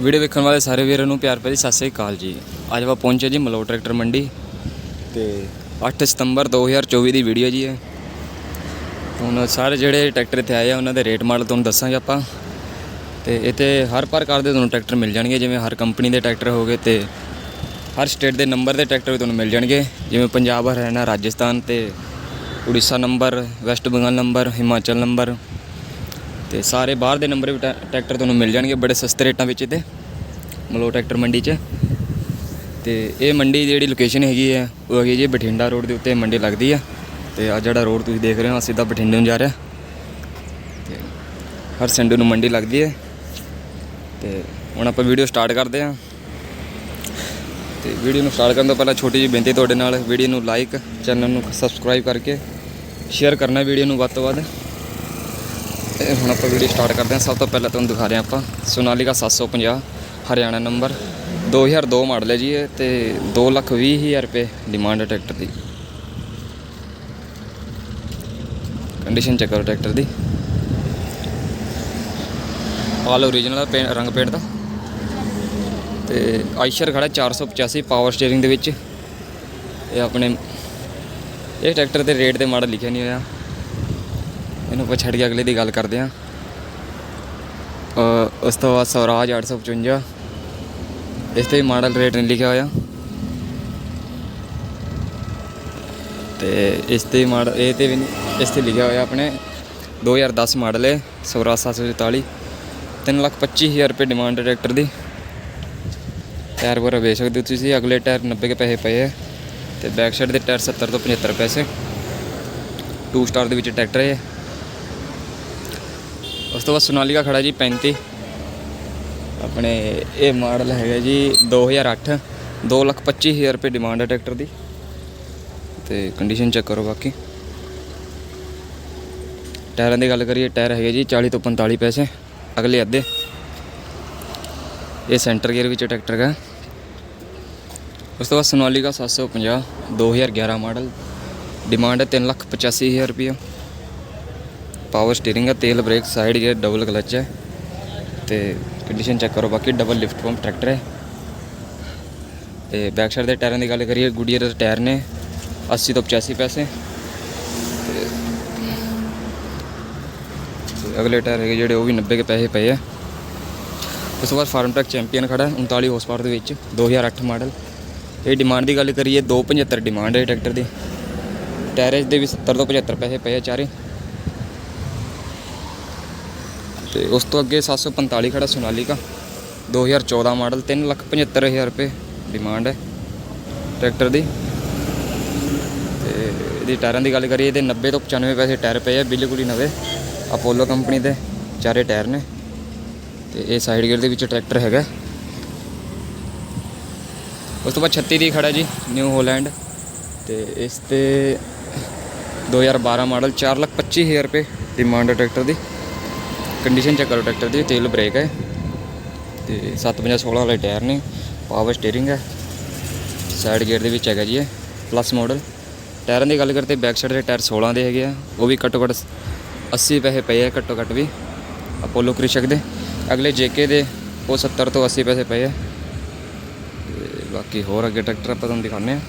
Video ਵੇਖਣ ਵਾਲੇ ਸਾਰੇ ਵੀਰਾਂ ਨੂੰ ਪਿਆਰ ਭਰੀ ਸਤਿ ਸ੍ਰੀ ਅਕਾਲ ਜੀ। ਅੱਜ ਆਪਾਂ ਪਹੁੰਚੇ ਜੀ ਮਲੋ ਟਰੈਕਟਰ ਮੰਡੀ ਤੇ 8 ਸਤੰਬਰ 2024 ਦੀ ਵੀਡੀਓ ਜੀ ਹੈ ਹੁਣ ਸਾਰੇ ਜਿਹੜੇ ਟਰੈਕਟਰ ਇੱਥੇ ਆਏ ਆ, ਉਹਨਾਂ ਦੇ ਰੇਟ ਮਾਡਲ ਤੁਹਾਨੂੰ ਦੱਸਾਂਗੇ ਆਪਾਂ। ਤੇ ਇੱਥੇ ਹਰ ਪ੍ਰਕਾਰ ਦੇ ਤੁਹਾਨੂੰ ਟਰੈਕਟਰ ਮਿਲ ਜਾਣਗੇ, ਜਿਵੇਂ ਹਰ ਕੰਪਨੀ ਦੇ ਟਰੈਕਟਰ ਹੋਗੇ ਤੇ ਹਰ ਸਟੇਟ ਦੇ ਨੰਬਰ ਦੇ ਟਰੈਕਟਰ ਵੀ ਤੁਹਾਨੂੰ ਮਿਲ ਜਾਣਗੇ। ਜਿਵੇਂ ਪੰਜਾਬ, ਹਰਿਆਣਾ, ਰਾਜਸਥਾਨ ਤੇ Odisha number, West Bengal number, Himachal number. ਤੇ ਸਾਰੇ ਬਾਹਰ ਦੇ ਨੰਬਰ ਵੀ ਟਰੈ- ਟਰੈਕਟਰ ਤੁਹਾਨੂੰ ਮਿਲ ਜਾਣਗੇ ਬੜੇ ਸਸਤੇ ਰੇਟਾਂ ਵਿੱਚ ਇੱਥੇ ਮਲੋ ਟਰੈਕਟਰ ਮੰਡੀ 'ਚ। ਤੇ ਇਹ ਮੰਡੀ ਦੀ ਜਿਹੜੀ ਲੋਕੇਸ਼ਨ ਹੈਗੀ ਹੈ, ਉਹ ਹੈਗੀ ਜੀ ਬਠਿੰਡਾ ਰੋਡ ਦੇ ਉੱਤੇ ਮੰਡੀ ਲੱਗਦੀ ਆ। ਤੇ ਆ ਜਿਹੜਾ ਰੋਡ ਤੁਸੀਂ ਦੇਖ ਰਹੇ ਹੋ ਸਿੱਧਾ ਬਠਿੰਡੇ ਨੂੰ ਜਾ ਰਿਹਾ। ਤੇ ਹਰ ਸੰਡੇ ਨੂੰ ਮੰਡੀ ਲੱਗਦੀ ਹੈ। ਤੇ ਹੁਣ ਆਪਾਂ ਵੀਡੀਓ ਸਟਾਰਟ ਕਰਦੇ ਹਾਂ। ਤੇ ਵੀਡੀਓ ਨੂੰ ਸਟਾਰਟ ਕਰਨ ਤੋਂ ਪਹਿਲਾਂ ਛੋਟੀ ਜਿਹੀ ਬੇਨਤੀ ਤੁਹਾਡੇ ਨਾਲ, ਵੀਡੀਓ ਨੂੰ ਲਾਈਕ ਚੈਨਲ ਨੂੰ ਸਬਸਕ੍ਰਾਈਬ ਕਰਕੇ ਸ਼ੇਅਰ ਕਰਨਾ ਵੀਡੀਓ ਨੂੰ ਵੱਧ ਤੋਂ ਵੱਧ। ਇਹ ਹੁਣ ਆਪਾਂ ਵੀਡੀਓ ਸਟਾਰਟ ਕਰਦੇ ਹਾਂ। ਸਭ ਤੋਂ ਪਹਿਲਾਂ ਤੁਹਾਨੂੰ ਦਿਖਾ ਰਹੇ ਹਾਂ ਆਪਾਂ ਸੋਨਾਲੀਕਾ 750 ਹਰਿਆਣਾ ਨੰਬਰ। 2002 ਮਾਡਲ ਹੈ ਜੀ ਇਹ ਤੇ 2 ਲੱਖ ਵੀਹ ਹਜ਼ਾਰ ਰੁਪਏ ਡਿਮਾਂਡ ਹੈ ਟਰੈਕਟਰ ਦੀ। ਕੰਡੀਸ਼ਨ ਚੈੱਕ ਕਰੋ ਟਰੈਕਟਰ ਦੀ। ਆਲ ਓਰੀਜਨਲ ਰੰਗ ਪੇਂਟ ਦਾ। ਤੇ ਆਈਸ਼ਰ ਖੜਾ 485 ਪਾਵਰ ਸਟੀਅਰਿੰਗ ਦੇ ਵਿੱਚ। ਇਹ ਆਪਣੇ, ਇਹ ਟਰੈਕਟਰ ਦੇ ਰੇਟ ਤੇ ਮਾਡਲ ਲਿਖਿਆ ਨਹੀਂ ਹੋਇਆ। ਇਹਨੂੰ ਆਪਾਂ ਛੱਡ ਕੇ ਅਗਲੇ ਦੀ ਗੱਲ ਕਰਦੇ ਹਾਂ। ਉਸ ਤੋਂ ਬਾਅਦ ਸਵਰਾਜ 855 ਇਸ ਤੇ ਮਾਡਲ ਰੇਟ ਨਹੀਂ ਲਿਖਿਆ ਹੋਇਆ। ਤੇ ਇਸ ਤੇ ਮਾਡਲ ਇਹ ਤੇ ਵੀ ਇਸ ਤੇ ਲਿਖਿਆ ਹੋਇਆ ਆਪਣੇ 2010 ਮਾਡਲ ਹੈ, ਸਵਰਾਜ 744 ਤਿੰਨ ਲੱਖ ਪੱਚੀ ਹਜ਼ਾਰ ਰੁਪਏ ਡਿਮਾਂਡ ਹੈ ਟਰੈਕਟਰ ਦੀ। ਟਾਇਰ ਵਗੈਰਾ ਵੇਚ ਸਕਦੇ ਹੋ ਤੁਸੀਂ। ਅਗਲੇ ਟਾਇਰ 90 ਕੇ ਪੈਸੇ ਪਏ ਹੈ। ਤੇ ਬੈਕ ਸਾਈਡ ਦੇ ਟਾਇਰ 70 ਤੋਂ 75 ਪੈਸੇ। 2 ਸਟਾਰ ਦੇ ਵਿੱਚ ਟਰੈਕਟਰ ਹੈ। ਉਸ ਤੋਂ ਬਾਅਦ ਸੋਨਾਲੀਕਾ ਖੜਾ ਜੀ 35 ਆਪਣੇ ਇਹ ਮਾਡਲ ਹੈਗਾ ਜੀ 2008 2 ਲੱਖ 25 ਹਜ਼ਾਰ ਰੁਪਏ ਡਿਮਾਂਡ ਹੈ ਟਰੈਕਟਰ ਦੀ। ਤੇ ਕੰਡੀਸ਼ਨ ਚੈੱਕ ਕਰੋ ਬਾਕੀ। ਟਾਇਰਾਂ ਦੀ ਗੱਲ ਕਰੀਏ, ਟਾਇਰ ਹੈਗੇ ਜੀ 40 ਤੋਂ 45 ਪੈਸੇ, ਅਗਲੇ ਅੱਧੇ। ਇਹ ਸੈਂਟਰ ਗੇਅਰ ਵਿੱਚ ਟਰੈਕਟਰ ਹੈ ਉਸ ਤੋਂ ਬਾਅਦ ਸੋਨਾਲੀਕਾ 750 2011 ਮਾਡਲ। ਡਿਮਾਂਡ ਹੈ 3 ਲੱਖ 85 ਹਜ਼ਾਰ ਰੁਪਏ। ਪਾਵਰ ਸਟੀਅਰਿੰਗ ਹੈ ਤੇਲ brake side gear double clutch ਹੈ ਤੇ ਕੰਡੀਸ਼ਨ ਚੈੱਕ ਕਰੋ ਬਾਕੀ ਡਬਲ ਲਿਫਟ ਪੰਪ ਟਰੈਕਟਰ ਹੈ ਤੇ ਬੈਕ ਸਾਈਡ ਦੇ ਟਾਇਰਾਂ ਦੀ ਗੱਲ ਕਰੀਏ ਗੁੱਡੀਅਰ ਦੇ ਟਾਇਰ ਨੇ 80 ਤੋਂ 85 ਪੈਸੇ। ਤੇ ਅਗਲੇ ਟਾਇਰ ਹੈਗੇ ਜਿਹੜੇ ਉਹ ਵੀ 90 ਕੇ ਪੈਸੇ ਪਏ ਆ। ਉਸ ਤੋਂ ਬਾਅਦ ਫਾਰਮ ਟਰੈਕ ਚੈਂਪੀਅਨ ਖੜਾ ਹੈ, 39 ਹਾਰਸ ਪਾਵਰ ਦੇ ਵਿੱਚ 2008 ਮਾਡਲ ਇਹ ਡਿਮਾਂਡ ਦੀ ਗੱਲ ਕਰੀਏ 275 ਡਿਮਾਂਡ ਹੈ ਟਰੈਕਟਰ ਦੀ। ਟਾਇਰ ਦੇ ਵੀ 70 ਤੋਂ 75 ਪੈਸੇ ਪਏ ਆ ਚਾਰੇ। ਤੇ ਉਸ ਤੋਂ ਅੱਗੇ 745 ਖੜਾ ਸੋਨਾਲੀਕਾ 2014 ਮਾਡਲ 3 ਲੱਖ 75 ਹਜ਼ਾਰ ਰੁਪਏ ਡਿਮਾਂਡ ਹੈ ਟਰੈਕਟਰ ਦੀ। ਤੇ ਇਹਦੀ ਟਾਇਰਾਂ ਦੀ ਗੱਲ ਕਰੀਏ ਤੇ 90 ਤੋਂ 95 ਪੈਸੇ ਟਾਇਰ ਪਏ ਆ, ਬਿਲਕੁਲ ਹੀ ਨਵੇਂ। ਅਪੋਲੋ ਕੰਪਨੀ ਦੇ ਚਾਰੇ ਟਾਇਰ ਨੇ ਤੇ ਇਹ ਸਾਈਡ ਗੇਅਰ ਦੇ ਵਿੱਚ ਟਰੈਕਟਰ ਹੈਗਾ। ਉਸ ਤੋਂ ਬਾਅਦ 36 ਦੀ ਖੜਾ ਜੀ ਨਿਊ ਹੋਲੈਂਡ ਤੇ ਇਸ ਤੇ 2012 ਮਾਡਲ 4 ਲੱਖ 25 ਹਜ਼ਾਰ ਰੁਪਏ ਡਿਮਾਂਡ ਹੈ ਟਰੈਕਟਰ ਦੀ। ਕੰਡੀਸ਼ਨ ਚੈੱਕ ਕਰੋ ਟਰੈਕਟਰ ਦੀ, ਤੇਲ ਬ੍ਰੇਕ ਹੈ ਤੇ 756 ਵਾਲੇ ਟਾਇਰ ਨੇ ਪਾਵਰ ਸਟੀਅਰਿੰਗ ਹੈ ਸਾਈਡ ਗੇਅਰ ਦੇ ਵਿੱਚ ਹੈਗਾ ਜੀ ਇਹ ਪਲੱਸ ਮਾਡਲ ਟਾਇਰਾਂ ਦੀ ਗੱਲ ਕਰਦੇ ਬੈਕ ਸਾਈਡ ਦੇ ਟਾਇਰ 16 ਦੇ ਹੈਗੇ ਆ, ਉਹ ਵੀ ਘੱਟੋ ਘੱਟ 80 ਪੈਸੇ ਪਏ ਆ, ਘੱਟੋ ਘੱਟ ਵੀ। ਅਪੋਲੋ ਕ੍ਰਿਸ਼ਕ ਦੇ ਅਗਲੇ ਜੇਕੇ ਦੇ, ਉਹ 70 ਤੋਂ 80 ਪੈਸੇ ਪਏ ਆ। ਤੇ ਬਾਕੀ ਹੋਰ ਅੱਗੇ ਟਰੈਕਟਰ ਆਪਾਂ ਤੁਹਾਨੂੰ ਦਿਖਾਉਂਦੇ ਆ।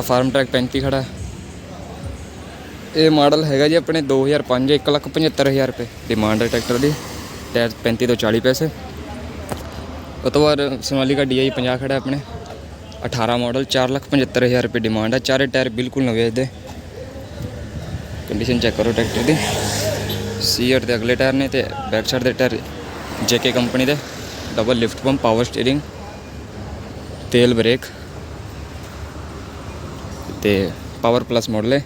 ਫਾਰਮ ਟਰੈਕ 35 ਖੜਾ। ਇਹ ਮਾਡਲ ਹੈਗਾ ਜੀ ਆਪਣੇ 2005 1 ਲੱਖ 75000 ਰੁਪਏ ਡਿਮਾਂਡ ਹੈ ਟਰੈਕਟਰ ਦੀ। ਟਾਇਰ 35 ਤੋਂ 40 ਪੈਸੇ। ਉਹ ਤੋਂ ਬਾਅਦ ਸੋਨਾਲੀਕਾ DI 50 ਖੜਾ ਆਪਣੇ। 18 ਮਾਡਲ 4 ਲੱਖ 75000 ਰੁਪਏ ਡਿਮਾਂਡ ਹੈ। ਚਾਰੇ ਟਾਇਰ ਬਿਲਕੁਲ ਨਵੇਂ ਇਹਦੇ। ਕੰਡੀਸ਼ਨ ਚੈੱਕ ਕਰੋ ਟਰੈਕਟਰ ਦੀ। ਸੀਅਰ ਦੇ ਅਗਲੇ ਟਾਇਰ ਨੇ ਤੇ ਬੈਕ ਸਾਈਡ ਦੇ ਟਾਇਰ JK ਕੰਪਨੀ ਦੇ। Double lift pump power steering ਤੇਲ ਬ੍ਰੇਕ ਤੇ ਪਾਵਰ ਪਲੱਸ ਮਾਡਲ ਹੈ।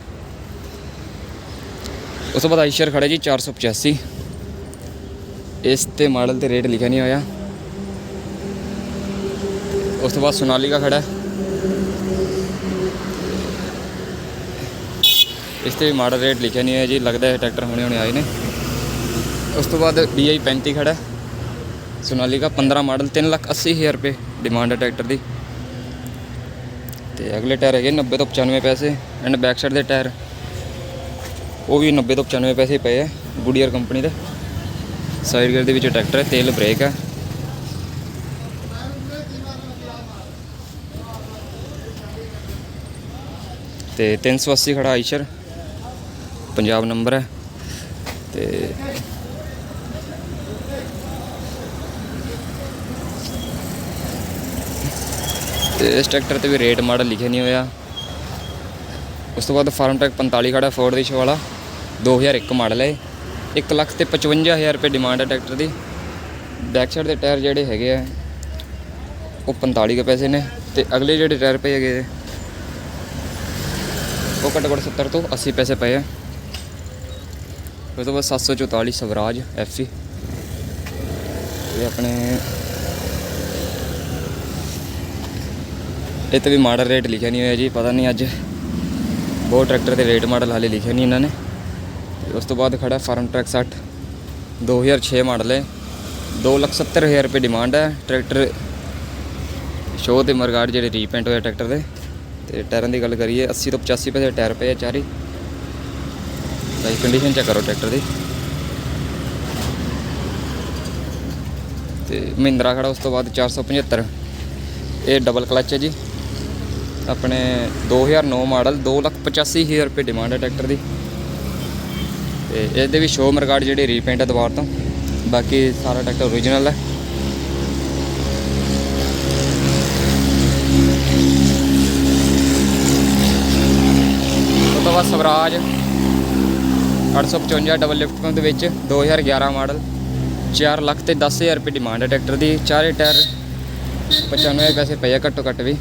ਉਸ ਤੋਂ ਬਾਅਦ ਆਈਸ਼ਰ ਖੜਾ ਜੀ 485 ਇਸ ਤੇ ਮਾਡਲ ਤੇ ਰੇਟ ਲਿਖਿਆ ਨਹੀਂ ਹੋਇਆ। ਉਸ ਤੋਂ ਬਾਅਦ ਸੋਨਾਲੀਕਾ ਖੜਾ ਇਸ ਤੇ ਮਾਡਲ ਰੇਟ ਲਿਖਿਆ ਨਹੀਂ ਹੋਇਆ ਜੀ, ਲੱਗਦਾ ਹੈ ਟਰੈਕਟਰ ਹੁਣੇ ਹੁਣੇ ਆਏ ਨੇ। ਉਸ ਤੋਂ ਬਾਅਦ DI 35 ਖੜਾ ਹੈ ਸੋਨਾਲੀਕਾ 15 ਮਾਡਲ 3 ਲੱਖ 80 ਹਜ਼ਾਰ ਰੁਪਏ ਡਿਮਾਂਡ ਹੈ ਟਰੈਕਟਰ ਦੀ। ਤੇ ਅਗਲੇ ਟਾਇਰ ਹੈਗੇ 90 ਤੋਂ 95 ਪੈਸੇ, ਐਂਡ ਬੈਕ ਸਾਈਡ ਦੇ ਟਾਇਰ ਉਹ ਵੀ 90 ਤੋਂ 95 ਪੈਸੇ ਪਏ ਆ ਗੁਡੀਅਰ ਕੰਪਨੀ ਦੇ। ਸਾਈਡ ਗੇਅਰ ਦੇ ਵਿੱਚ ਟਰੈਕਟਰ ਹੈ, ਤੇਲ ਬ੍ਰੇਕ ਹੈ ਤੇ 380 ਖੜਾ ਆਈਸ਼ਰ ਪੰਜਾਬ ਨੰਬਰ ਹੈ। ਤੇ ਤੇ ਇਸ ਟਰੈਕਟਰ ਤੇ ਵੀ ਰੇਟ ਮਾਡਲ ਲਿਖਿਆ ਨਹੀਂ ਹੋਇਆ। ਉਸ ਤੋਂ ਬਾਅਦ ਫਾਰਮ ਟਰੈਕ 45 ਖੜਾ ਫੋਰਡ ਦੀ ਸ਼ੋ ਵਾਲਾ। 2001 ਮਾਡਲ ਹੈ 1 ਲੱਖ ਤੇ 55000 ਰੁਪਏ ਡਿਮਾਂਡ ਹੈ ਟਰੈਕਟਰ ਦੀ। ਬੈਕ ਸਾਈਡ ਦੇ ਟਾਇਰ ਜਿਹੜੇ ਹੈਗੇ ਆ, ਉਹ 45 ਕੇ ਪੈਸੇ ਨੇ ਤੇ ਅਗਲੇ ਜਿਹੜੇ ਟਾਇਰ ਪਏ ਹੈਗੇ ਉਹ ਘੱਟੋ ਘੱਟ 70 ਤੋਂ 80 ਪੈਸੇ ਪਏ ਆ। ਉਸ ਤੋਂ ਬਾਅਦ 744 ਸਵਰਾਜ ਐਫਸੀ ਇਹ ਆਪਣੇ ਇਹ ਤੇ ਵੀ ਮਾਡਲ ਰੇਟ ਲਿਖਿਆ ਨਹੀਂ ਹੋਇਆ ਜੀ, ਪਤਾ ਨਹੀਂ ਅੱਜ। ਬਹੁਤ ਟਰੈਕਟਰ ਦੇ ਰੇਟ ਮਾਡਲ ਹਾਲੇ ਲਿਖਿਆ ਨਹੀਂ ਇਹਨਾਂ ਨੇ। ਉਸ ਤੋਂ ਬਾਅਦ ਖੜਾ ਫਾਰਮ ਟਰੈਕ 60 2006 ਮਾਡਲ ਹੈ। 270000 ਰੁਪਏ ਡਿਮਾਂਡ ਹੈ। ਟਰੈਕਟਰ ਸ਼ੋਅ ਤੇ ਮਰਗਾੜ ਜਿਹੜੇ ਰੀਪੇਂਟ ਹੋਇਆ ਟਰੈਕਟਰ ਦੇ। ਤੇ ਟਾਇਰਾਂ ਦੀ ਗੱਲ ਕਰੀਏ 80 ਤੋਂ 85 ਪੈਸੇ ਟਾਇਰ ਪਏ ਆ ਚਾਰੇ। ਸਹੀ ਕੰਡੀਸ਼ਨ ਚੈੱਕ ਕਰੋ ਟਰੈਕਟਰ ਦੀ। ਤੇ ਮਹਿੰਦਰਾ ਖੜਾ ਉਸ ਤੋਂ ਬਾਅਦ 475 ਇਹ ਡਬਲ ਕਲਚ ਹੈ ਜੀ। ਆਪਣੇ 2009 ਮਾਡਲ 285000 ਰੁਪਏ ਡਿਮਾਂਡ ਹੈ ਟਰੈਕਟਰ ਦੀ। ਤੇ ਇਹਦੇ ਵੀ ਸ਼ੋ ਮਰਗਾੜ ਜਿਹੜੇ ਰੀਪੇਂਟ ਹੈ ਦੁਬਾਰ ਤੋਂ, ਬਾਕੀ ਸਾਰਾ ਟਰੈਕਟਰ ਓਰੀਜਨਲ ਹੈ ਉਸ ਤੋਂ ਬਾਅਦ ਸਵਰਾਜ 855 ਡਬਲ ਲਿਫਟ ਪੰਪ ਦੇ ਵਿੱਚ 2011 ਮਾਡਲ 4 ਲੱਖ ਤੇ 10000 ਰੁਪਏ ਡਿਮਾਂਡ ਹੈ ਟਰੈਕਟਰ ਦੀ। ਚਾਰੇ ਟਾਇਰ 95 ਪੈਸੇ ਪਏ ਆ ਘੱਟੋ ਘੱਟ ਵੀ।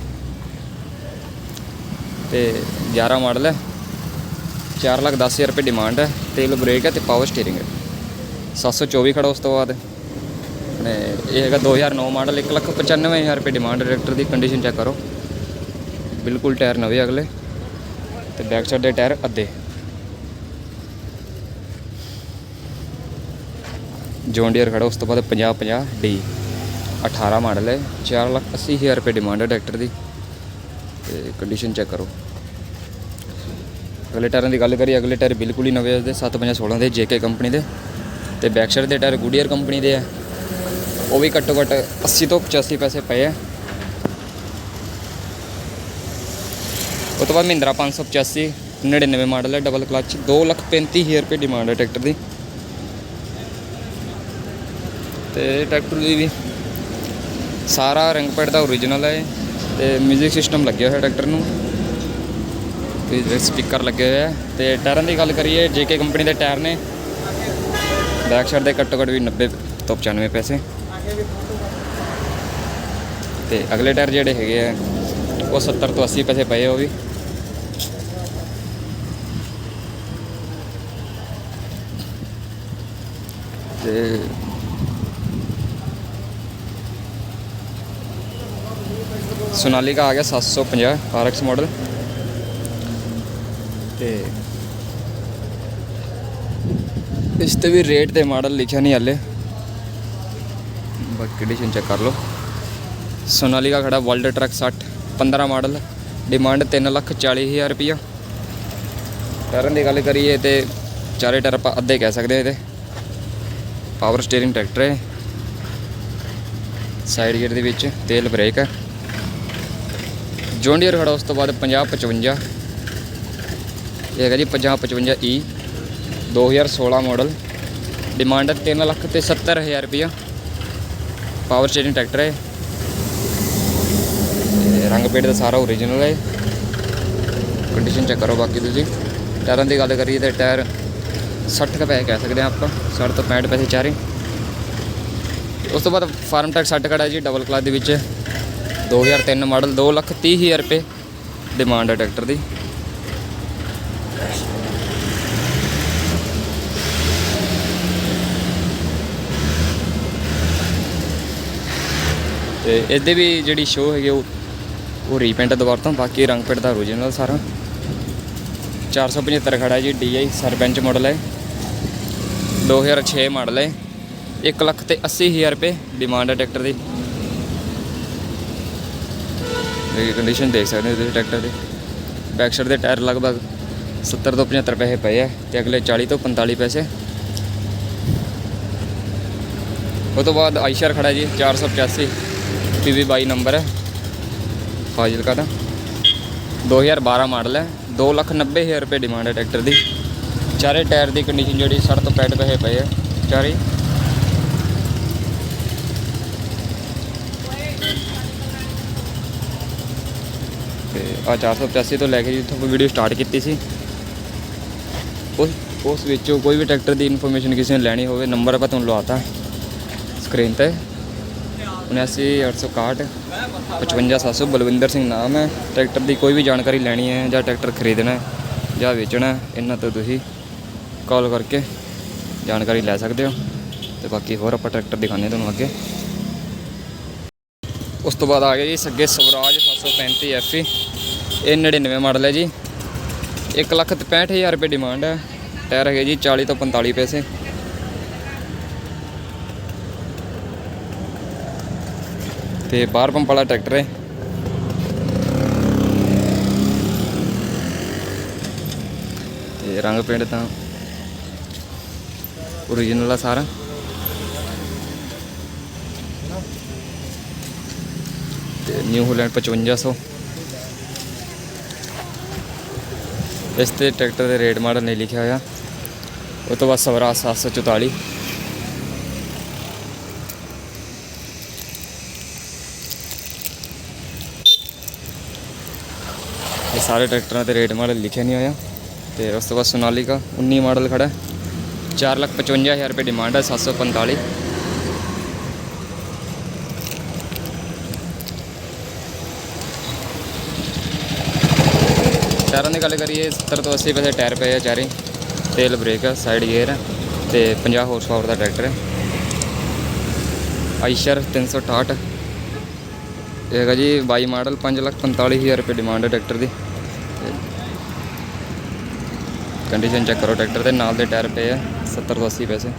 ਤੇ 11 ਮਾਡਲ ਹੈ 4 ਲੱਖ 10000 ਰੁਪਏ ਡਿਮਾਂਡ ਹੈ ਤੇਲ ਬ੍ਰੇਕ ਹੈ ਤੇ ਪਾਵਰ ਸਟੀਅਰਿੰਗ ਹੈ 724 ਖੜਾ ਉਸ ਤੋਂ ਬਾਅਦ। ਆਪਣੇ ਇਹ ਹੈਗਾ 2009 ਮਾਡਲ 1 ਲੱਖ 95000 ਰੁਪਏ ਡਿਮਾਂਡ ਹੈ ਟਰੈਕਟਰ ਦੀ ਕੰਡੀਸ਼ਨ ਚੈੱਕ ਕਰੋ। ਬਿਲਕੁਲ ਟਾਇਰ ਨਵੇਂ ਅਗਲੇ। ਤੇ ਬੈਕ ਸਾਈਡ ਦੇ ਟਾਇਰ ਅੱਧੇ। ਜੌਨ ਡੀਅਰ ਖੜਾ ਉਸ ਤੋਂ ਬਾਅਦ 50 50 ਡੀ 18 ਮਾਡਲ ਹੈ 4 ਲੱਖ 80 ਹਜ਼ਾਰ ਰੁਪਏ ਡਿਮਾਂਡ ਹੈ ਟਰੈਕਟਰ ਦੀ। ਤੇ ਕੰਡੀਸ਼ਨ ਚੈੱਕ ਕਰੋ। ਅਗਲੇ ਟਾਇਰਾਂ ਦੀ ਗੱਲ ਕਰੀਏ, ਅਗਲੇ ਟਾਇਰ ਬਿਲਕੁਲ ਹੀ ਨਵੇਂ ਦੇ 750 16 ਦੇ ਜੇਕੇ ਕੰਪਨੀ ਦੇ। ਤੇ ਬੈਕ ਸਾਈਡ ਦੇ ਟਾਇਰ ਗੁਡੀਅਰ ਕੰਪਨੀ ਦੇ ਆ। ਉਹ ਵੀ ਘੱਟੋ ਘੱਟ 80 ਤੋਂ 85 ਪੈਸੇ ਪਏ ਆ। ਉਹ ਤੋਂ ਬਾਅਦ ਮਹਿੰਦਰਾ 585 99 ਮਾਡਲ ਹੈ ਡਬਲ ਕਲਚ 2 ਲੱਖ 35 ਹਜ਼ਾਰ ਰੁਪਏ ਡਿਮਾਂਡ ਹੈ ਟਰੈਕਟਰ ਦੀ। ਤੇ ਟਰੈਕਟਰ ਦੀ ਵੀ ਸਾਰਾ ਰੰਗ ਪੈਡ ਦਾ ਓਰੀਜਨਲ ਹੈ ਤੇ 뮤직 ਸਿਸਟਮ ਲੱਗਿਆ ਹੋਇਆ ਟਰੈਕਟਰ ਨੂੰ। ਤੇ ਸਪੀਕਰ ਲੱਗੇ ਹੋਏ ਆ। ਤੇ ਟਾਇਰਾਂ ਦੀ ਗੱਲ ਕਰੀਏ, ਜੇਕੇ ਕੰਪਨੀ ਦੇ ਟਾਇਰ ਨੇ ਬੈਕ ਸਾਈਡ ਦੇ ਘੱਟੋ ਘੱਟ ਵੀ 90 ਤੋਂ 95 ਪੈਸੇ। ਤੇ ਅਗਲੇ ਟਾਇਰ ਜਿਹੜੇ ਹੈਗੇ ਆ, ਉਹ 70 ਤੋਂ 80 ਪੈਸੇ ਪਏ ਉਹ ਵੀ। ਤੇ ਸੋਨਾਲੀਕਾ ਆ ਗਿਆ 750 RX ਮਾਡਲ ਤੇ ਇਸ ਤੇ ਵੀ ਰੇਟ ਤੇ ਮਾਡਲ ਲਿਖਿਆ ਨਹੀਂ ਹਾਲੇ। ਬਾਕੀ ਕੰਡੀਸ਼ਨ ਚੈੱਕ ਕਰ ਲਓ। ਸੋਨਾਲੀਕਾ ਖੜਾ world truck 60 15 model demand 3 lakh 40 ਹਜ਼ਾਰ ਰੁਪਈਆ। ਟਾਇਰਾਂ ਦੀ ਗੱਲ ਕਰੀਏ ਤੇ ਚਾਰੇ ਟਰ ਆਪਾਂ ਅੱਧੇ ਕਹਿ ਸਕਦੇ ਹਾਂ ਇਹਦੇ। ਪਾਵਰ ਸਟੀਅਰਿੰਗ ਟਰੈਕਟਰ ਹੈ। ਸਾਈਡ ਗੇਅਰ ਦੇ ਵਿੱਚ ਤੇਲ ਬ੍ਰੇਕ ਹੈ। ਜੌਂਡੀਅਰ ਖੜਾ, ਉਸ ਤੋਂ ਬਾਅਦ 50 55 ਇਹ ਹੈਗਾ ਜੀ 50 55 ਈ 2016 ਮਾਡਲ ਡਿਮਾਂਡ ਹੈ 3 ਲੱਖ ਤੇ 70 ਹਜ਼ਾਰ ਰੁਪਇਆ ਪਾਵਰ ਸਟੀਅਰਿੰਗ ਟਰੈਕਟਰ ਹੈ। ਰੰਗ ਪੇਟ ਦਾ ਸਾਰਾ ਓਰੀਜਨਲ ਹੈ। ਕੰਡੀਸ਼ਨ ਚੈੱਕ ਕਰੋ ਬਾਕੀ ਤੁਸੀਂ। ਟਾਇਰਾਂ ਦੀ ਗੱਲ ਕਰੀਏ ਤਾਂ ਟਾਇਰ 60 ਕੁ ਪੈਸੇ ਕਹਿ ਸਕਦੇ ਹਾਂ ਆਪਾਂ। 60 ਤੋਂ 65 ਪੈਸੇ ਚਾਰੇ। ਉਸ ਤੋਂ ਬਾਅਦ ਫਾਰਮ ਟੈਕ 60 ਖੜਾ ਜੀ ਡਬਲ ਕਲਾਸ ਦੇ ਵਿੱਚ। 2003 ਮਾਡਲ 2 ਲੱਖ 30 ਹਜ਼ਾਰ ਰੁਪਏ ਡਿਮਾਂਡ ਹੈ ਟਰੈਕਟਰ ਦੀ। ਤੇ ਇਹਦੇ ਵੀ ਜਿਹੜੀ ਸ਼ੋ ਹੈਗੀ ਉਹ ਉਹ ਰੀਪੇਂਟ ਦੁਬਾਰਾ ਤੋਂ, ਬਾਕੀ ਰੰਗ ਪੇਟ ਦਾ ਓਰੀਜਨਲ ਸਾਰਾ। 475 ਖੜਾ ਜੀ DI ਸਰਪੰਚ ਮਾਡਲ ਹੈ 2006 ਮਾਡਲ ਹੈ 1 ਲੱਖ ਤੇ 80 ਹਜ਼ਾਰ ਰੁਪਏ ਡਿਮਾਂਡ ਹੈ ਟਰੈਕਟਰ ਦੀ। ਇਹ ਕੰਡੀਸ਼ਨ ਦੇਖ ਸਕਦੇ ਹੋ ਤੁਸੀਂ ਟਰੈਕਟਰ ਦੀ। ਬੈਕ ਸਾਈਡ ਦੇ ਟਾਇਰ ਲਗਭਗ 70 ਤੋਂ 75 ਪੈਸੇ ਪਏ ਆ ਤੇ ਅਗਲੇ 40 ਤੋਂ 45 ਪੈਸੇ। ਉਹ ਤੋਂ ਬਾਅਦ ਆਈਸ਼ਰ ਖੜਾ ਜੀ 485 ਪੀਵੀ 22 ਨੰਬਰ ਹੈ। ਫਾਜ਼ਿਲਕਾ ਦਾ। 2012 ਮਾਡਲ ਹੈ। 290000 ਰੁਪਏ ਡਿਮਾਂਡ ਹੈ ਟਰੈਕਟਰ ਦੀ। ਚਾਰੇ ਟਾਇਰ ਦੀ ਕੰਡੀਸ਼ਨ ਜਿਹੜੀ ਸੜ ਤੋਂ ਪੈਟ ਪਏ ਪਏ ਹੈ ਚਾਰੇ। ਤੇ ਆ 485 ਤੋਂ ਲੈ ਕੇ ਜਿੱਥੋਂ ਕੋਈ ਵੀਡੀਓ ਸਟਾਰਟ ਕੀਤੀ ਸੀ। ਉਸ ਉਸ ਵਿੱਚੋਂ ਕੋਈ ਵੀ ਟਰੈਕਟਰ ਦੀ ਇਨਫੋਰਮੇਸ਼ਨ ਕਿਸੇ ਨੇ ਲੈਣੀ ਹੋਵੇ ਨੰਬਰ ਆਪਾਂ ਤੁਹਾਨੂੰ ਲਵਾਤਾ ਸਕਰੀਨ ਤੇ। 79861 55700 ਬਲਵਿੰਦਰ ਸਿੰਘ ਨਾਮ ਹੈ। ਟਰੈਕਟਰ ਦੀ ਕੋਈ ਵੀ ਜਾਣਕਾਰੀ ਲੈਣੀ ਹੈ ਜਾਂ ਟਰੈਕਟਰ ਖਰੀਦਣਾ ਹੈ ਜਾਂ ਵੇਚਣਾ ਹੈ, ਇਹਨਾਂ ਤੋਂ ਤੁਸੀਂ ਕਾਲ ਕਰਕੇ ਜਾਣਕਾਰੀ ਲੈ ਸਕਦੇ ਹੋ। ਤੇ ਬਾਕੀ ਹੋਰ ਆਪਾਂ ਟਰੈਕਟਰ ਦਿਖਾਣੇ ਤੁਹਾਨੂੰ ਅੱਗੇ। ਉਸ ਤੋਂ ਬਾਅਦ ਆ ਗਿਆ ਜੀ ਸੱਗੇ ਸਵਰਾਜ 735 ਐਫਈ ਇਹ 99 ਮਾਡਲ ਹੈ ਜੀ। 1 ਲੱਖ ਤੇ 65000 ਰੁਪਏ ਡਿਮਾਂਡ ਹੈ। ਟਾਇਰ ਹੈਗੇ ਜੀ 40 ਤੋਂ 45 ਪੈਸੇ। ਤੇ ਬਾਹਰ ਪੰਪ ਵਾਲਾ ਟਰੈਕਟਰ ਹੈ। ਤੇ ਰੰਗ ਪੇਂਟ ਤਾਂ ਓਰੀਜਨਲ ਆ ਸਾਰਾ। ਤੇ ਨਿਊ ਹਾਲੈਂਡ 5500 ਇਸ ਤੇ ਟਰੈਕਟਰ ਦੇ ਰੇਟ ਮਾਡਲ ਨਹੀਂ ਲਿਖਿਆ ਹੋਇਆ। ਉਹ ਤੋਂ ਬਾਅਦ ਸਵਰਾਜ 744 ਸਾਰੇ ਟਰੈਕਟਰਾਂ ਤੇ ਰੇਟ ਮਾਡਲ ਲਿਖਿਆ ਨਹੀਂ ਹੋਇਆ ਤੇ ਉਸ ਤੋਂ ਬਾਅਦ ਸੋਨਾਲੀਕਾ 19 ਮਾਡਲ ਖੜਾ ਹੈ। 455000 ਰੁਪਏ ਡਿਮਾਂਡ ਹੈ 745 ਟਾਇਰਾਂ ਦੀ ਗੱਲ ਕਰੀਏ 70 ਤੋਂ 80 ਪੈਸੇ ਟਾਇਰ ਪਏ ਆ ਚਾਰੇ। ਤੇਲ ਬ੍ਰੇਕ ਆ ਸਾਈਡ ਗੇਅਰ ਹੈ ਤੇ 50 ਹਾਰਸ ਪਾਵਰ ਦਾ ਟਰੈਕਟਰ ਹੈ ਆਈਸ਼ਰ 368 ਇਹ ਹੈਗਾ ਜੀ 22 ਮਾਡਲ 545000 ਰੁਪਏ ਡਿਮਾਂਡ ਹੈ ਟਰੈਕਟਰ ਦੀ। ਕੰਡੀਸ਼ਨ ਚੈੱਕ ਕਰੋ, ਟਰੈਕਟਰ ਦੇ ਨਾਲ ਦੇ ਟਾਇਰ ਪਏ ਆ 70 ਤੋਂ 80 ਪੈਸੇ।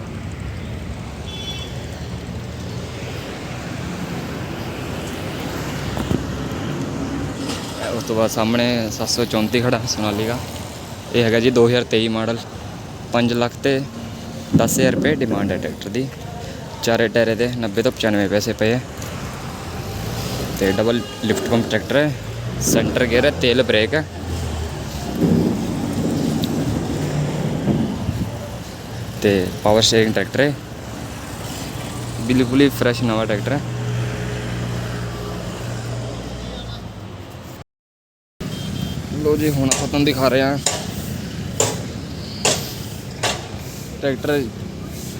ਉਸ ਤੋਂ ਬਾਅਦ ਸਾਹਮਣੇ 734 ਖੜਾ ਸੋਨਾਲੀਕਾ ਇਹ ਹੈਗਾ ਜੀ 2023 ਮਾਡਲ 5 ਲੱਖ ਤੇ 10000 ਰੁਪਏ ਡਿਮਾਂਡ ਹੈ ਟਰੈਕਟਰ ਦੀ। ਚਾਰੇ ਟਾਇਰੇ ਦੇ 90 ਤੋਂ 95 ਪੈਸੇ ਪਏ ਤੇ ਡਬਲ ਲਿਫਟ ਪੰਪ ਟਰੈਕਟਰ ਹੈ ਸੈਂਟਰ ਗੇਅਰ ਹੈ, ਤੇਲ ਬ੍ਰੇਕ ਹੈ। ਤੇ ਪਾਵਰ ਸਟੀਅਰਿੰਗ ਟਰੈਕਟਰ ਹੈ। ਬਿਲਕੁਲ ਹੀ ਫਰੈਸ਼ ਨਵਾਂ ਟਰੈਕਟਰ ਹੈ। ਲੋ ਜੀ, ਹੁਣ ਆਪਾਂ ਤੁਹਾਨੂੰ ਦਿਖਾ ਰਹੇ ਹਾਂ। ਟਰੈਕਟਰ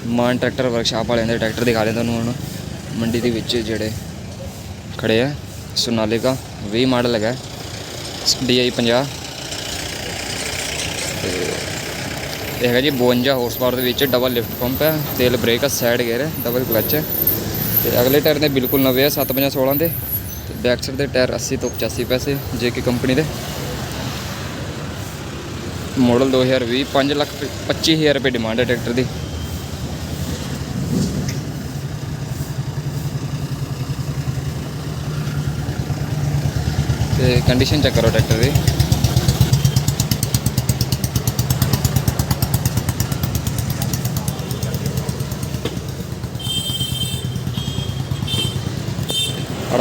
ਮਾਨ ਟਰੈਕਟਰ ਵਰਕਸ਼ਾਪ ਵਾਲਿਆਂ ਦੇ ਟਰੈਕਟਰ ਦਿਖਾ ਰਹੇ ਤੁਹਾਨੂੰ ਹੁਣ। ਮੰਡੀ ਦੇ ਵਿੱਚ ਜਿਹੜੇ ਖੜੇ ਆ। ਸੋਨਾਲਿਕਾ 20 ਮਾਡਲ ਹੈਗਾ। DI 50 ਤੇ ਇਹ ਹੈਗਾ ਜੀ 52 ਹਾਰਸ ਪਾਵਰ ਦੇ ਵਿੱਚ ਡਬਲ ਲਿਫਟ ਪੰਪ ਹੈ ਤੇਲ ਬ੍ਰੇਕ ਹੈ ਸਾਈਡ ਗੇਅਰ ਹੈ ਡਬਲ ਕਲਚ ਹੈ। ਤੇ ਅਗਲੇ ਟਾਇਰ ਨੇ ਬਿਲਕੁਲ ਨਵੇਂ ਆ 756 ਦੇ। ਤੇ ਬੈਕ ਸਾਈਡ ਦੇ ਟਾਇਰ 80 ਤੋਂ 85 ਪੈਸੇ, ਜੇ ਕਿ ਕੰਪਨੀ ਦੇ। ਮਾਡਲ 2020 5 ਲੱਖ 25000 ਰੁਪਏ ਡਿਮਾਂਡ ਹੈ ਟਰੈਕਟਰ ਦੀ। ਤੇ ਕੰਡੀਸ਼ਨ ਚੈੱਕ ਕਰੋ ਟਰੈਕਟਰ ਦੀ।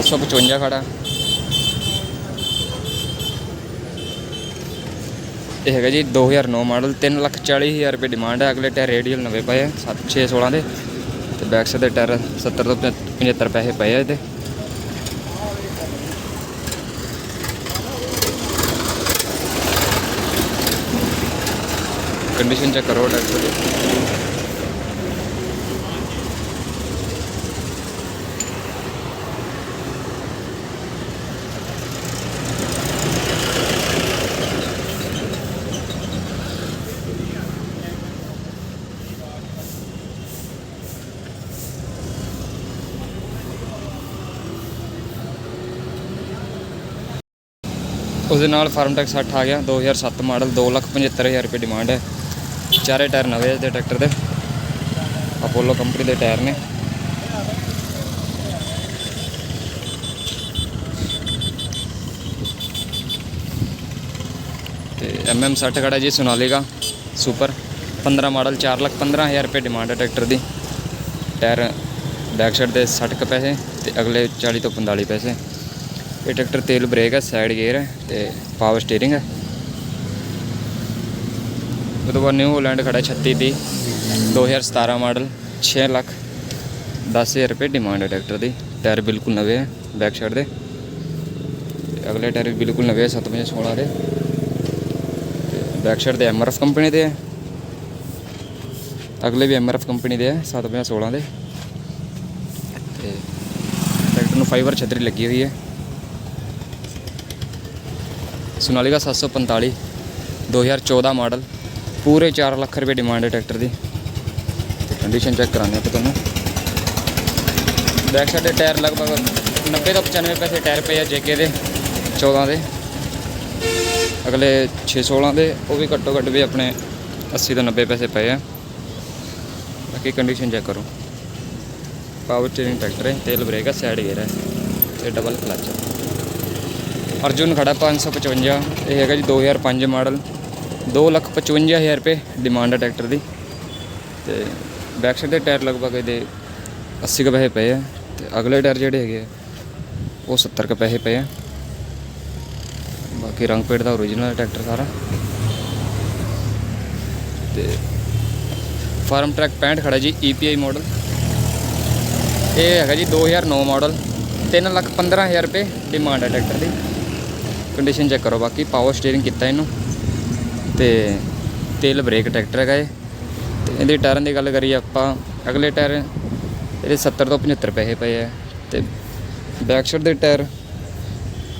ਅੱਠ ਸੌ ਪਚਵੰਜਾ ਖੜਾ। ਇਹ ਹੈਗਾ ਜੀ 2009 ਮਾਡਲ 3 ਲੱਖ 40 ਹਜ਼ਾਰ ਰੁਪਏ ਡਿਮਾਂਡ ਹੈ। ਅਗਲੇ ਟਾਇਰ ਰੇਡੀਅਲ ਨਵੇਂ ਪਏ ਆ 7 6 16 ਦੇ। ਤੇ ਬੈਕ ਸਾਈਡ ਦੇ ਟਾਇਰ 70 ਤੋਂ 75 ਪੈਸੇ ਪਏ ਆ ਇਹਦੇ। ਕੰਡੀਸ਼ਨ ਚੈੱਕ ਕਰੋ ਟਰੈਕਟਰ ਦੀ ਉਸ ਦੇ ਨਾਲ ਫਾਰਮਟੈਕ 60 ਆ ਗਿਆ 2007 ਮਾਡਲ 275000 ਰੁਪਏ ਡਿਮਾਂਡ ਹੈ। ਚਾਰੇ ਟਾਇਰ ਨਵੇਂ ਦੇ ਟਰੈਕਟਰ ਦੇ। ਅਪੋਲੋ ਕੰਪਨੀ ਦੇ ਟਾਇਰ ਨੇ। ਤੇ ਐਮਐਮ 60 ਖੜਾ ਜੀ ਸੁਨਾਲੀਗਾ ਸੁਪਰ 15 ਮਾਡਲ 4 ਲੱਖ 15000 ਰੁਪਏ ਡਿਮਾਂਡ ਹੈ ਟਰੈਕਟਰ ਦੀ। ਟਾਇਰ ਬੈਕ ਸਾਈਡ ਦੇ 60 ਕੁ ਪੈਸੇ ਤੇ ਅਗਲੇ 40 ਤੋਂ 45 ਪੈਸੇ। ਇਹ ਟਰੈਕਟਰ ਤੇਲ ਬ੍ਰੇਕ ਹੈ ਸਾਈਡ ਗੇਅਰ ਹੈ ਤੇ ਪਾਵਰ ਸਟੀਅਰਿੰਗ ਹੈ ਉਹਦੇ ਬਾਅਦ ਨਿਊ ਹੋਲੈਂਡ ਖੜਾ 36 ਦੀ 2017 ਮਾਡਲ 6 ਲੱਖ 10000 ਰੁਪਏ ਡਿਮਾਂਡ ਹੈ ਟਰੈਕਟਰ ਦੀ। ਟਾਇਰ ਬਿਲਕੁਲ ਨਵੇਂ ਹੈ ਬੈਕ ਸਾਈਡ ਦੇ। ਤੇ ਅਗਲੇ ਟਾਇਰ ਵੀ ਬਿਲਕੁਲ ਨਵੇਂ 7 16 ਦੇ। ਤੇ ਬੈਕ ਸਾਈਡ ਦੇ ਐਮਆਰਐਫ ਕੰਪਨੀ ਦੇ ਹੈ ਅਗਲੇ ਵੀ ਐਮਆਰਐਫ ਕੰਪਨੀ ਦੇ ਹੈ 7 16 ਦੇ। ਤੇ ਟਰੈਕਟਰ ਨੂੰ ਫਾਈਬਰ ਛਤਰੀ ਲੱਗੀ ਹੋਈ ਹੈ ਸੋਨਾਲੀਕਾ 745 2014 ਮਾਡਲ, ਪੂਰੇ 4 ਲੱਖ ਰੁਪਏ ਡਿਮਾਂਡ ਹੈ ਟਰੈਕਟਰ ਦੀ। ਤੇ ਕੰਡੀਸ਼ਨ ਚੈੱਕ ਕਰਾਉਂਦੇ ਆਪਾਂ ਤੁਹਾਨੂੰ। ਬੈਕ ਸਾਈਡ ਦੇ ਟਾਇਰ ਲਗਭਗ 90 ਤੋਂ 95 ਪੈਸੇ ਟਾਇਰ ਪਏ ਆ ਜੇਕੇ ਦੇ 14 ਦੇ। ਅਗਲੇ 6 16 ਦੇ, ਉਹ ਵੀ ਘੱਟੋ ਘੱਟ ਵੀ ਆਪਣੇ 80 ਤੋਂ 90 ਪੈਸੇ ਪਏ ਆ। ਬਾਕੀ ਕੰਡੀਸ਼ਨ ਚੈੱਕ ਕਰੋ। ਪਾਵਰ ਸਟੀਅਰਿੰਗ ਟਰੈਕਟਰ ਹੈ, ਤੇਲ ਬ੍ਰੇਕ ਹੈ ਸਾਈਡ ਗੇਅਰ ਹੈ, ਤੇ ਡਬਲ ਕਲਚ ਹੈ। ਅਰਜੁਨ ਖੜਾ 555 ਇਹ ਹੈਗਾ ਜੀ 2005 ਮਾਡਲ। 255000 ਰੁਪਏ ਡਿਮਾਂਡ ਹੈ ਟਰੈਕਟਰ ਦੀ। ਤੇ ਬੈਕ ਸਾਈਡ ਦੇ ਟਾਇਰ ਲਗਭਗ ਇਹਦੇ 80 ਕੁ ਪੈਸੇ ਪਏ ਆ ਤੇ ਅਗਲੇ ਟਾਇਰ ਜਿਹੜੇ ਹੈਗੇ ਆ, ਉਹ 70 ਕੁ ਪੈਸੇ ਪਏ ਆ। ਬਾਕੀ ਰੰਗ ਪੇਟ ਦਾ ਓਰੀਜਨਲ ਟਰੈਕਟਰ ਸਾਰਾ। ਤੇ ਫਾਰਮ ਟਰੈਕ 65 ਖੜਾ ਜੀ EPI ਮਾਡਲ ਇਹ ਹੈਗਾ ਜੀ 2009 ਮਾਡਲ 3 ਲੱਖ 15000 ਰੁਪਏ ਡਿਮਾਂਡ ਹੈ ਟਰੈਕਟਰ ਦੀ। ਕੰਡੀਸ਼ਨ ਚੈੱਕ ਕਰੋ, ਬਾਕੀ ਪਾਵਰ ਸਟੀਅਰਿੰਗ ਕੀਤਾ ਇਹਨੂੰ ਤੇ ਤੇਲ ਬ੍ਰੇਕ ਟਰੈਕਟਰ ਹੈਗਾ ਇਹ। ਤੇ ਇਹਦੇ ਟਾਇਰਾਂ ਦੀ ਗੱਲ ਕਰੀਏ ਆਪਾਂ, ਅਗਲੇ ਟਾਇਰ ਇਹਦੇ 70 ਤੋਂ 75 ਪੈਸੇ ਪਏ ਆ। ਤੇ ਬੈਕ ਸਾਈਡ ਦੇ ਟਾਇਰ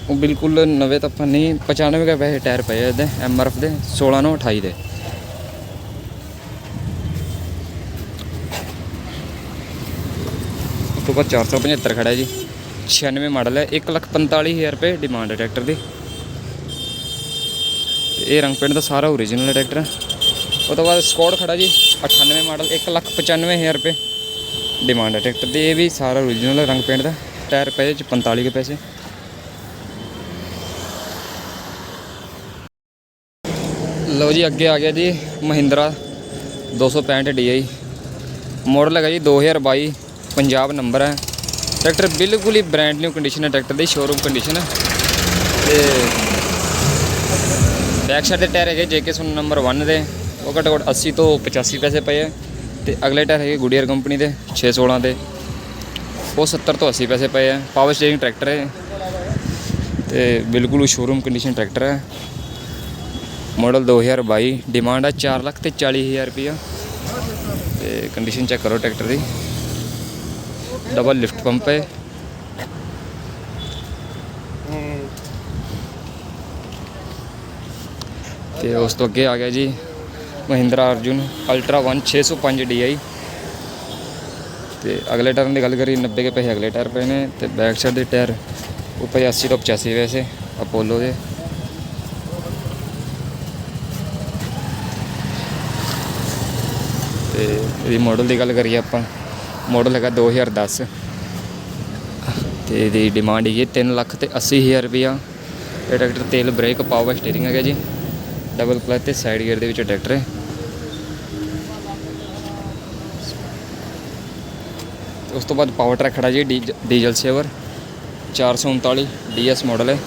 ਉਹ ਬਿਲਕੁਲ ਨਵੇਂ ਤਾਂ ਆਪਾਂ ਨਹੀਂ 95 ਕੇ ਪੈਸੇ ਟਾਇਰ ਪਏ ਆ ਇਹਦੇ ਐਮਆਰਐਫ ਦੇ 16 ਨੂੰ 28 ਦੇ। ਉਸ ਤੋਂ ਬਾਅਦ 475 ਖੜਾ ਜੀ। 96 ਮਾਡਲ ਹੈ 145000 ਰੁਪਏ ਡਿਮਾਂਡ ਹੈ ਟਰੈਕਟਰ ਦੀ। ਇਹ ਰੰਗ ਪੇਂਟ ਦਾ ਸਾਰਾ ਓਰੀਜਨਲ ਹੈ ਟਰੈਕਟਰ ਉਹ ਤੋਂ ਬਾਅਦ ਸਕੌਟ ਖੜਾ ਜੀ 98 ਮਾਡਲ 195000 ਰੁਪਏ ਡਿਮਾਂਡ ਹੈ ਟਰੈਕਟਰ ਦੀ। ਇਹ ਵੀ ਸਾਰਾ ਓਰੀਜਨਲ ਰੰਗ ਪੇਂਟ ਦਾ। ਟਾਇਰ ਪਏ ਚ 45 ਕੇ ਪੈਸੇ। ਲਓ ਜੀ, ਅੱਗੇ ਆ ਗਿਆ ਜੀ ਮਹਿੰਦਰਾ 265 DI ਮਾਡਲ ਹੈਗਾ ਜੀ 2022 ਪੰਜਾਬ ਨੰਬਰ ਹੈ। ਟਰੈਕਟਰ ਬਿਲਕੁਲ ਹੀ ਬ੍ਰਾਂਡ ਨਿਊ ਕੰਡੀਸ਼ਨ ਹੈ ਟਰੈਕਟਰ ਦੀ ਸ਼ੋਰੂਮ ਕੰਡੀਸ਼ਨ ਹੈ। ਤੇ ਬੈਕ ਸਾਈਡ ਦੇ ਟਾਇਰ ਹੈਗੇ ਜੇਕੇ ਸੁਨ ਨੰਬਰ 1 ਦੇ। ਉਹ ਘੱਟੋ ਘੱਟ 80 ਤੋਂ 85 ਪੈਸੇ ਪਏ ਆ। ਤੇ ਅਗਲੇ ਟਾਇਰ ਹੈਗੇ ਗੁਡੀਅਰ ਕੰਪਨੀ ਦੇ 616 ਦੇ। ਉਹ 70 ਤੋਂ 80 ਪੈਸੇ ਪਏ ਆ। ਪਾਵਰ ਸਟੀਅਰਿੰਗ ਟਰੈਕਟਰ ਹੈ। ਤੇ ਬਿਲਕੁਲ ਸ਼ੋਰੂਮ ਕੰਡੀਸ਼ਨ ਟਰੈਕਟਰ ਹੈ। ਮਾਡਲ 2022 ਡਿਮਾਂਡ ਹੈ 4 ਲੱਖ ਤੇ 40000 ਰੁਪਇਆ ਤੇ ਕੰਡੀਸ਼ਨ ਚੈੱਕ ਕਰੋ ਟਰੈਕਟਰ ਦੀ। ਡਬਲ ਲਿਫਟ ਪੰਪ ਹੈ। ਤੇ ਉਸ ਤੋਂ ਅੱਗੇ ਆ ਗਿਆ ਜੀ ਮਹਿੰਦਰਾ ਅਰਜੁਨ ਅਲਟਰਾ 1 605 DI ਤੇ ਅਗਲੇ ਟਾਇਰ ਦੀ ਗੱਲ ਕਰੀ 90 ਕੇ ਪੈਸੇ ਅਗਲੇ ਟਾਇਰ ਪਏ ਨੇ ਤੇ ਬੈਕ ਸਾਈਡ ਦੇ ਟਾਇਰ ਉਹ ਪਏ 80 ਤੋਂ 85 ਵੈਸੇ ਅਪੋਲੋ ਦੇ। ਤੇ ਇਹਦੀ ਮਾਡਲ ਦੀ ਗੱਲ ਕਰੀਏ ਆਪਾਂ ਮਾਡਲ ਹੈਗਾ 2010 ਤੇ ਇਹਦੀ ਡਿਮਾਂਡ ਹੈਗੀ 3 ਲੱਖ ਤੇ 80 ਹਜ਼ਾਰ ਰੁਪਇਆ ਇਹ ਟਰੈਕਟਰ ਤੇਲ ਬ੍ਰੇਕ ਪਾਵਰ ਸਟੀਅਰਿੰਗ ਹੈਗਾ ਜੀ। ਡਬਲ ਕਲਚ ਤੇ ਸਾਈਡ ਗੇਅਰ ਦੇ ਵਿੱਚ ਟਰੈਕਟਰ ਹੈ। ਉਸ ਤੋਂ ਬਾਅਦ ਪਾਵਰ ਟਰੈਕ ਖੜਾ ਜੀ ਡੀਜ- ਡੀਜ਼ਲ ਸੇਵਰ 439 ਡੀਐਸ ਮਾਡਲ ਹੈ।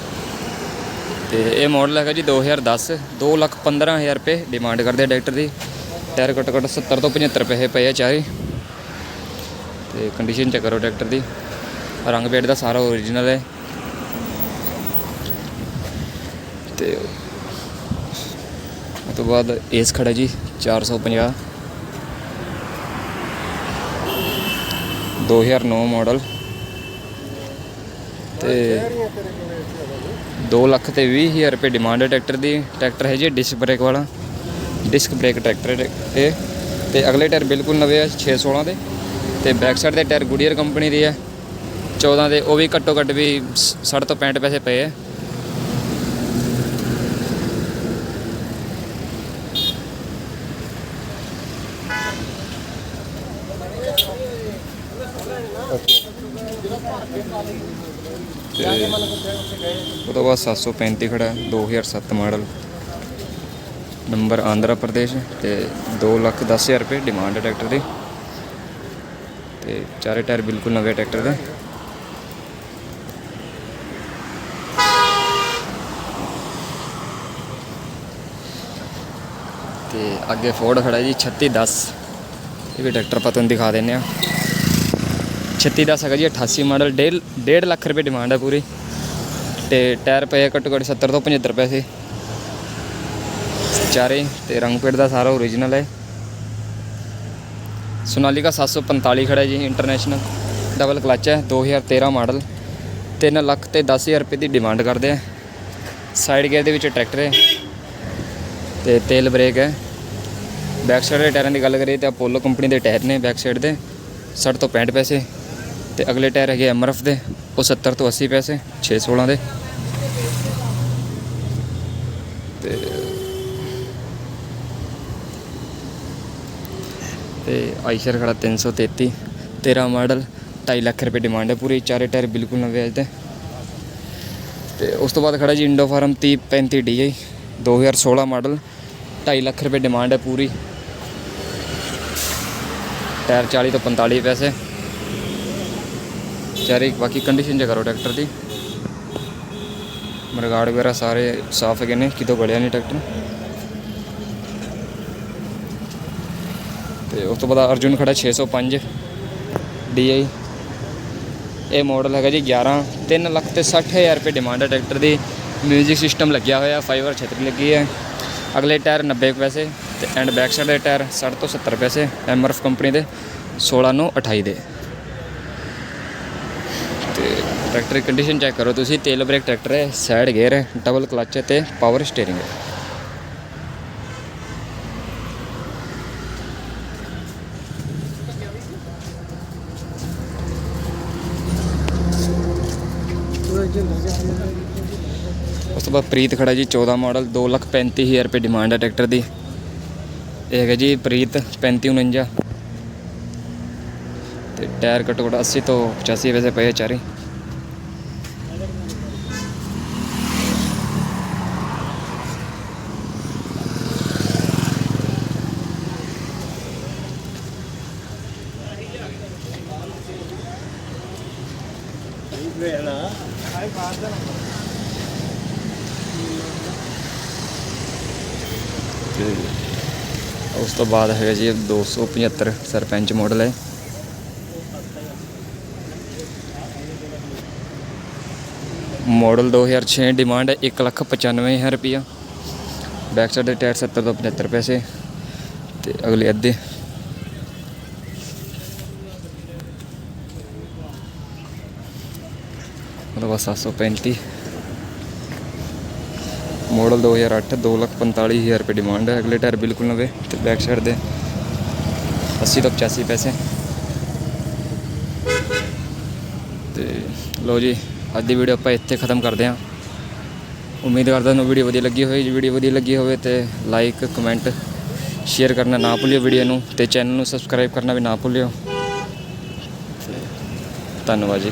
ਤੇ ਇਹ ਮਾਡਲ ਹੈਗਾ ਜੀ 2010 2 ਲੱਖ 15 ਹਜ਼ਾਰ ਰੁਪਏ ਡਿਮਾਂਡ ਕਰਦੇ ਆ ਟਰੈਕਟਰ ਦੀ। ਟਾਇਰ ਘੱਟੋ ਘੱਟ 70 ਤੋਂ 75 ਰੁਪਏ ਪਏ ਆ ਚਾਰੇ। ਤੇ ਕੰਡੀਸ਼ਨ ਚੈੱਕ ਕਰੋ ਟਰੈਕਟਰ ਦੀ। ਰੰਗ ਪੇਟ ਦਾ ਸਾਰਾ ਓਰੀਜਨਲ ਹੈ। ਤੇ ਤੋਂ ਬਾਅਦ ਏਸ ਖੜਾ ਜੀ 450 2009 ਮਾਡਲ। ਤੇ 2 ਲੱਖ ਤੇ 20 ਹਜ਼ਾਰ ਰੁਪਏ ਡਿਮਾਂਡ ਹੈ ਟਰੈਕਟਰ ਦੀ। ਟਰੈਕਟਰ ਹੈ ਜੀ ਡਿਸਕ ਬ੍ਰੇਕ ਵਾਲਾ। ਡਿਸਕ ਬ੍ਰੇਕ ਟਰੈਕਟਰ ਇਹ। ਤੇ ਅਗਲੇ ਟਾਇਰ ਬਿਲਕੁਲ ਨਵੇਂ ਆ 6 16 ਦੇ। ਤੇ ਬੈਕ ਸਾਈਡ ਦੇ ਟਾਇਰ ਗੁਡੀਅਰ ਕੰਪਨੀ ਦੇ ਆ। 14 ਦੇ, ਉਹ ਵੀ ਘੱਟੋ ਘੱਟ ਵੀ 60 ਤੋਂ 65 ਪੈਸੇ ਪਏ ਆ। ਤੇ ਉਹ ਤੋਂ ਬਾਅਦ 735 ਖੜਾ 2007 ਮਾਡਲ। ਨੰਬਰ ਆਂਧਰਾ ਪ੍ਰਦੇਸ਼ ਤੇ 2 ਲੱਖ 10 ਹਜ਼ਾਰ ਰੁਪਏ ਡਿਮਾਂਡ ਹੈ ਟਰੈਕਟਰ ਦੀ। ਤੇ ਚਾਰੇ ਟਾਇਰ ਬਿਲਕੁਲ ਨਵੇਂ ਟਰੈਕਟਰ ਦੇ। ਤੇ ਅੱਗੇ ਫੋਰਡ ਖੜਾ ਜੀ 3610 ਇਹ ਵੀ ਟਰੈਕਟਰ ਆਪਾਂ ਤੁਹਾਨੂੰ ਦਿਖਾ ਦਿੰਨੇ ਆ 3610 ਹੈਗਾ ਜੀ 88 ਮਾਡਲ 1.5 1.5 ਲੱਖ ਰੁਪਏ ਡਿਮਾਂਡ ਹੈ ਪੂਰੀ। ਤੇ ਟਾਇਰ ਪਏ ਘੱਟੋ ਘੱਟ 70 ਤੋਂ 75 ਪੈਸੇ। ਚਾਰੇ, ਤੇ ਰੰਗ ਪੇਟ ਦਾ ਸਾਰਾ ਓਰੀਜਨਲ ਹੈ ਸੋਨਾਲੀਕਾ 745 ਖੜਾ ਹੈ ਜੀ ਇੰਟਰਨੈਸ਼ਨਲ ਡਬਲ ਕਲਚ ਹੈ 2013 ਮਾਡਲ। 3 ਲੱਖ ਤੇ 10000 ਰੁਪਏ ਦੀ ਡਿਮਾਂਡ ਕਰਦੇ ਆ। ਸਾਈਡ ਗੇਅਰ ਦੇ ਵਿੱਚ ਟਰੈਕਟਰ ਹੈ ਤੇ ਤੇਲ ਬ੍ਰੇਕ ਹੈ ਬੈਕ ਸਾਈਡ ਦੇ ਟਾਇਰਾਂ ਦੀ ਗੱਲ ਕਰੀਏ ਤਾਂ ਅਪੋਲੋ ਕੰਪਨੀ ਦੇ ਟਾਇਰ ਨੇ ਬੈਕ ਸਾਈਡ ਦੇ। 60 ਤੋਂ 65 ਪੈਸੇ। ਤੇ ਅਗਲੇ ਟਾਇਰ ਹੈਗੇ ਐਮਆਰਐਫ ਦੇ, ਉਹ 70 ਤੋਂ 80 ਪੈਸੇ 6 16 ਦੇ। ਤੇ ਤੇ ਆਈਸ਼ਰ ਖੜਾ 333 13 ਮਾਡਲ 2.5 ਲੱਖ ਰੁਪਏ ਡਿਮਾਂਡ ਹੈ ਪੂਰੀ, ਚਾਰੇ ਟਾਇਰ ਬਿਲਕੁਲ ਨਵੇਂ ਆਏ ਤੇ। ਤੇ ਉਸ ਤੋਂ ਬਾਅਦ ਖੜਾ ਜੀ Indo Farm 3035 DI 2016 model 2.5 lakh ਰੁਪਏ ਡਿਮਾਂਡ ਹੈ ਪੂਰੀ। ਟਾਇਰ 40 ਤੋਂ 45 ਪੈਸੇ। ਚਾਰੇ ਬਾਕੀ ਕੰਡੀਸ਼ਨ ਚ ਕਰੋ ਟਰੈਕਟਰ ਦੀ। ਮਰਗਾੜ ਵਗੈਰਾ ਸਾਰੇ ਸਾਫ਼ ਹੈਗੇ ਨੇ, ਕਿਤੋਂ ਗਲਿਆ ਨਹੀਂ ਟਰੈਕਟਰ ਤੇ ਉਸ ਤੋਂ ਬਾਅਦ ਅਰਜੁਨ ਖੜਾ 605 DI ਇਹ ਮਾਡਲ ਹੈਗਾ ਜੀ 11 3 ਲੱਖ ਤੇ 60000 ਰੁਪਏ ਡਿਮਾਂਡ ਹੈ ਟਰੈਕਟਰ ਦੀ। ਮਿਊਜ਼ਿਕ ਸਿਸਟਮ ਲੱਗਿਆ ਹੋਇਆ ਫਾਈਬਰ ਛਤਰੀ ਲੱਗੀ ਹੈ। ਅਗਲੇ ਟਾਇਰ 90 ਕੁ ਪੈਸੇ ਤੇ ਐਂਡ ਬੈਕ ਸਾਈਡ ਦੇ ਟਾਇਰ 60 ਤੋਂ 70 ਪੈਸੇ। ਐਮਆਰਐਫ ਕੰਪਨੀ ਦੇ 16 ਨੂੰ 28 ਦੇ ਤੇ ਟਰੈਕਟਰ ਦੀ ਕੰਡੀਸ਼ਨ ਚੈੱਕ ਕਰੋ ਤੁਸੀਂ, ਤੇਲ ਬ੍ਰੇਕ ਟਰੈਕਟਰ ਹੈ ਸਾਈਡ ਗੇਅਰ ਹੈ ਡਬਲ ਕਲਚ ਹੈ ਤੇ ਪਾਵਰ ਸਟੀਅਰਿੰਗ ਹੈ। ਉਸ ਤੋਂ ਬਾਅਦ ਪ੍ਰੀਤ ਖੜਾ ਜੀ 14 ਮਾਡਲ 235000 ਰੁਪਏ ਡਿਮਾਂਡ ਹੈ ਟਰੈਕਟਰ ਦੀ। ਇਹ ਹੈਗਾ ਜੀ ਪ੍ਰੀਤ 3549 ਤੇ ਟਾਇਰ ਘੱਟੋ ਘੱਟ 80 ਤੋਂ 85 ਵੈਸੇ ਪਏ ਆ ਚਾਰੇ। ਤੋਂ ਬਾਅਦ ਹੈਗਾ ਜੀ 275 ਸਰਪੰਚ ਮਾਡਲ ਹੈ। ਮਾਡਲ 2006 ਡਿਮਾਂਡ ਹੈ 195000 ਰੁਪਿਆ ਬੈਕ ਸਾਈਡ ਦੇ ਟਾਇਰ 70 ਤੋਂ 75 ਪੈਸੇ ਤੇ ਅਗਲੇ ਅੱਧੇ। ਮਤਲਬ 735 ਮਾਡਲ 2008 245000 ਰੁਪਏ ਡਿਮਾਂਡ ਹੈ। ਅਗਲੇ ਟਾਇਰ ਬਿਲਕੁਲ ਨਵੇਂ ਤੇ ਬੈਕ ਸਾਈਡ ਦੇ। 80 ਤੋਂ 85 ਪੈਸੇ। ਤੇ ਲੋ ਜੀ, ਅੱਜ ਦੀ ਵੀਡੀਓ ਆਪਾਂ ਇੱਥੇ ਖਤਮ ਕਰਦੇ ਹਾਂ। ਉਮੀਦ ਕਰਦਾ ਤੁਹਾਨੂੰ ਵੀਡੀਓ ਵਧੀਆ ਲੱਗੀ ਹੋਵੇ। ਜੇ ਵੀਡੀਓ ਵਧੀਆ ਲੱਗੀ ਹੋਵੇ ਤੇ ਲਾਈਕ ਕਮੈਂਟ ਸ਼ੇਅਰ ਕਰਨਾ ਨਾ ਭੁੱਲਿਓ ਵੀਡੀਓ ਨੂੰ ਤੇ ਚੈਨਲ ਨੂੰ ਸਬਸਕ੍ਰਾਈਬ ਕਰਨਾ ਵੀ ਨਾ ਭੁੱਲਿਓ। ਤੇ ਧੰਨਵਾਦ ਜੀ।